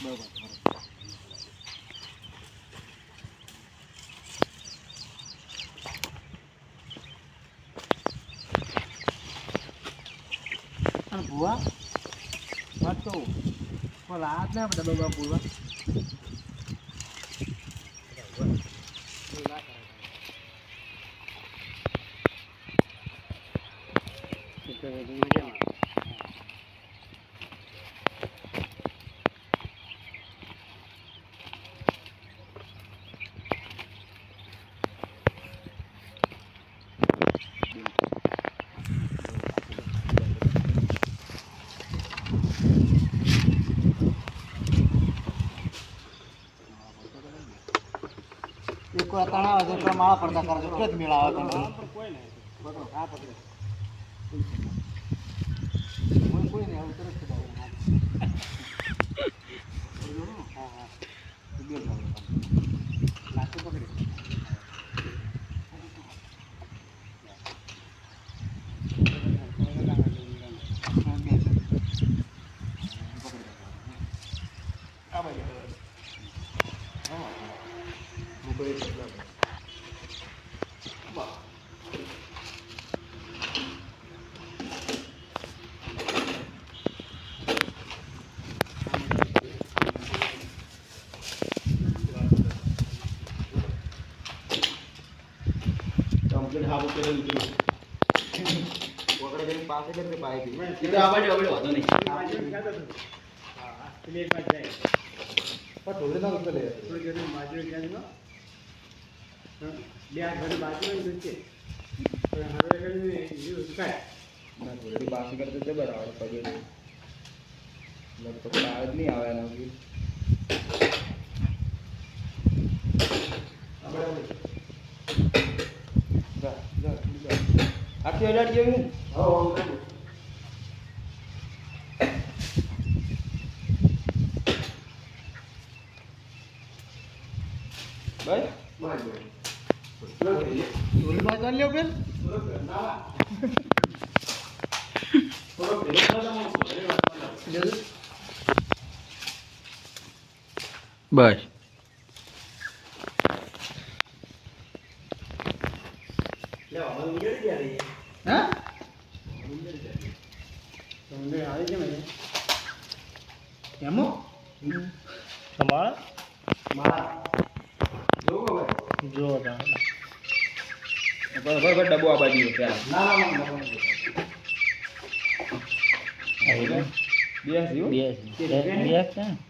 અને ભુવા વાત કહું પણ રાત ના બધા બાબા પૂરવા એક તણાવ છે એટલે માળા પડતા કરે છે કે જ મેળ આવે તમને કોઈ નહીં આવું તરત જ આવે. હા, હા. બે જ આવે. લાકડું પકડી. હા, બે છે. પકડી. આ બાજુ. હા. મોકલી દે એટલે. કમ્પ્લીટ હાફ ઉપર જ ઉતર્યું. પકડે કરીને પાસે કરીને પાઈ દીધી. એ તો આ બાજુ આગળ વાંધો નહીં. પણ ના ઉપર લઈ આવ્યો. ના, થોડી પાછી કરતો તો બરાબર પગે. લગભગ તાવ જ નહીં આવે એના. જા, જા, જા. જેવી ને? ભાઈ ઢોલે માં ચાલ લ્યો બેન. લેજો. બસ. ડબ્બો આ બાજુ ના, ના. બે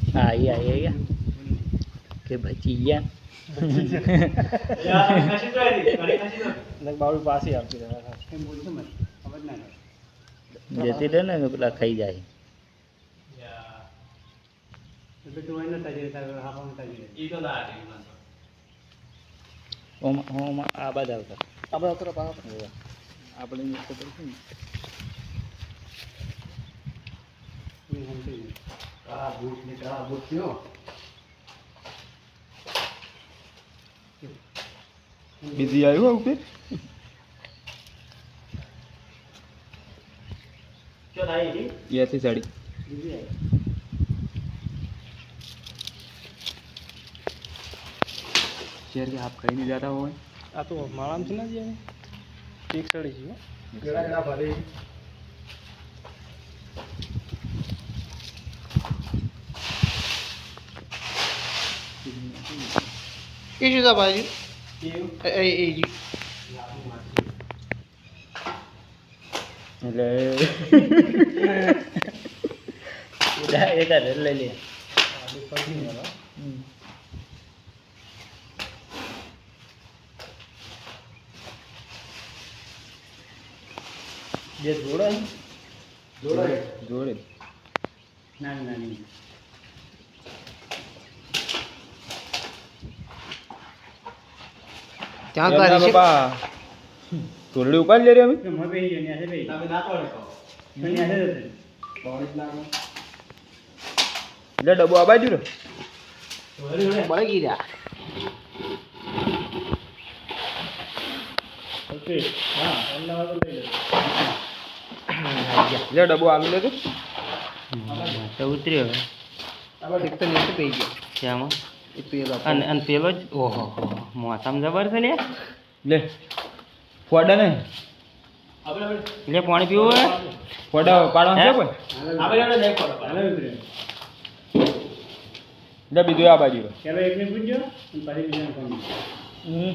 તો આવી, ઘડી ખસી તો. બાવળી પાસે આવતી રહે એમ મને ખબર ના. જતી પેલા ખાઈ જાય યા, એટલે તું એને તાજી તારે હાફામાં તાજી ઈ તો ના હતી, ઓમ ઓમ આ બાદ આવતા આપણે આવતો પાછો ને बिज़ी आयो हो फिर? ये ऐसी साड़ी। के आप कहीं नहीं जा रहा हो हाँ, तो माराम से ना जी ठीक साड़ी चाहिए। એ શું દબાય છે એ એ જી એટલે એક હારે લઈ લે જે જોડાય જોડાય જોડે નાની નાની ત્યાં તારી બાપા ઉપાડી લે રે અમે. તમે ના તોડે કહો. એટલે. ડબ્બો આ બાજુ રે. બળી ગયા એટલે ડબ્બો આવી લેજો તો. ઉતર્યો હવે. આ એક તો નીચે પડી ગયો. પેલો અને અને પેલો જ ઓહો મોસમ જબર છે લે લે ફોડા ને. લે પાણી પીવું હે ફોડા પાડવાનું છે? કોઈ? લે બીજું આ બાજુ. રે. હમ.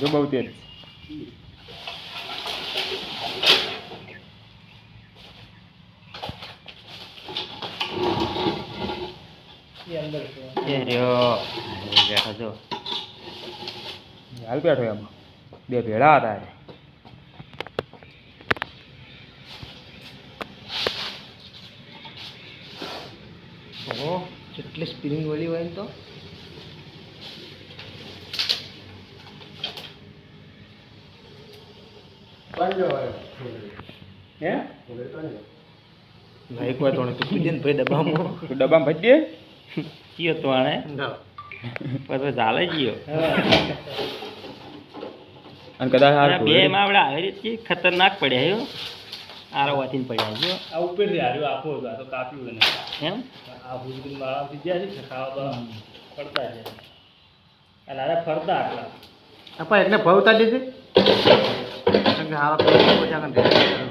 જો બહુ તેજ. એ રહ્યો બેઠો જો. હાલ બેઠો એમાં. બે ભેળા હતા. ઓહો કેટલી સ્પિનિંગ વાળી હોય ને તો. ભાઈ કોઈ તો તું ને ભાઈ ડબ્બામાં. ડબ્બામાં ભરી દે. કયો તો આણે? પછી ચાલે ગયો. અને કદાચ બે માવડા આપણે આવી રીતે ખતરનાક પડ્યા હો. આરો વાતીને પડ્યા જો આ ઉપરથી હાર્યો આપો આ તો કાપ્યું એને. એમ? આ ભૂજબૂજ માળાથી ગયા છે ખાવા ફરતા છે. અને આને ફરતા આટલા. અપા એટલે ભાવ ઉતારી દેજે કારણ કે હારા પછી આગળ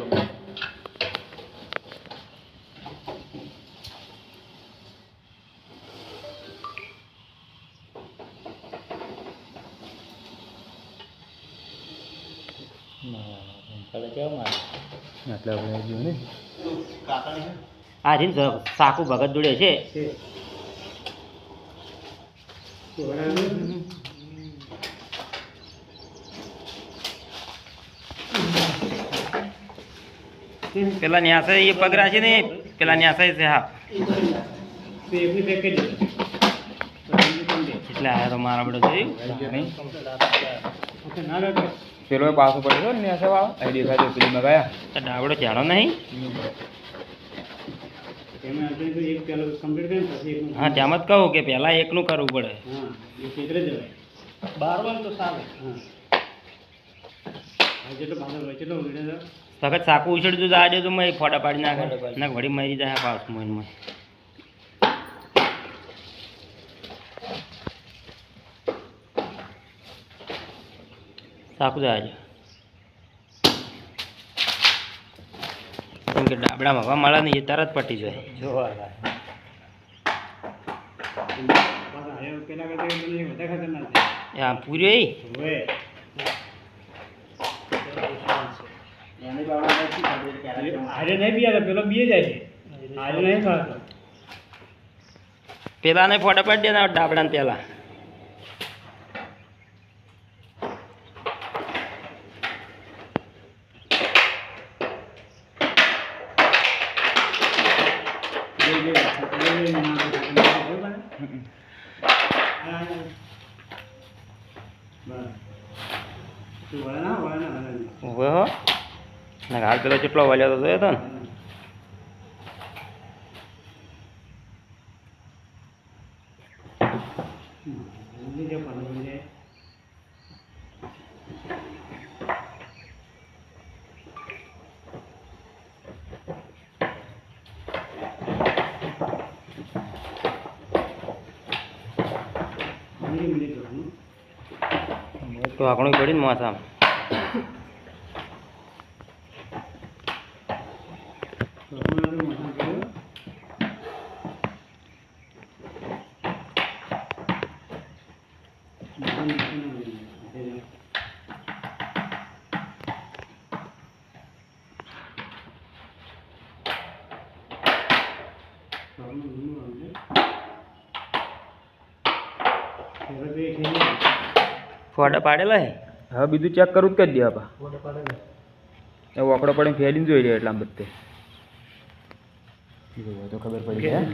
ચાલે કેવો મારે એટલે આપણે જો ને આ સાકુ ભગત જોડે છે પેલા ન્યાસે એ પગરા છે ને પેલા ન્યાસે છે હા. એટલે આ તો મારા બધો જોયું. પેલો પાછો પડ્યો ને નેસે વાળો? અહીં દેખાય તો પેલી ગયા. તો ડાબડો ચાડો નહીં? હા તેમ જ કહું કે પહેલાં એકનું કરવું પડે. સખત સાકું ઉછળતું તો આડે તો મેં ફોટા પાડી નાખે. ના વળી મરી જાય પાસ મોઈનમાં સાકુ જાય કેમ કે ડાબડામાં હવા મળે ને એ તરત પટી જાય. છે. એ પૂર્યો નહીં પેલો બીએ જાય છે. નહીં ફોટા પાડી દે ડાબડાને પેલા. ઊભો હો. ને હાલ પેલો કેટલો વાલ્યો તો જોયો તો ને? તો આકણું પડી ને માથામાં. ફોટા પાડેલા હે? હવે બીજું ચેક કરું જ કરી દે આપા. એ વોકડો પડીને ફેરીને જોઈ રહ્યા એટલા બધે. તો ખબર પડી જાય.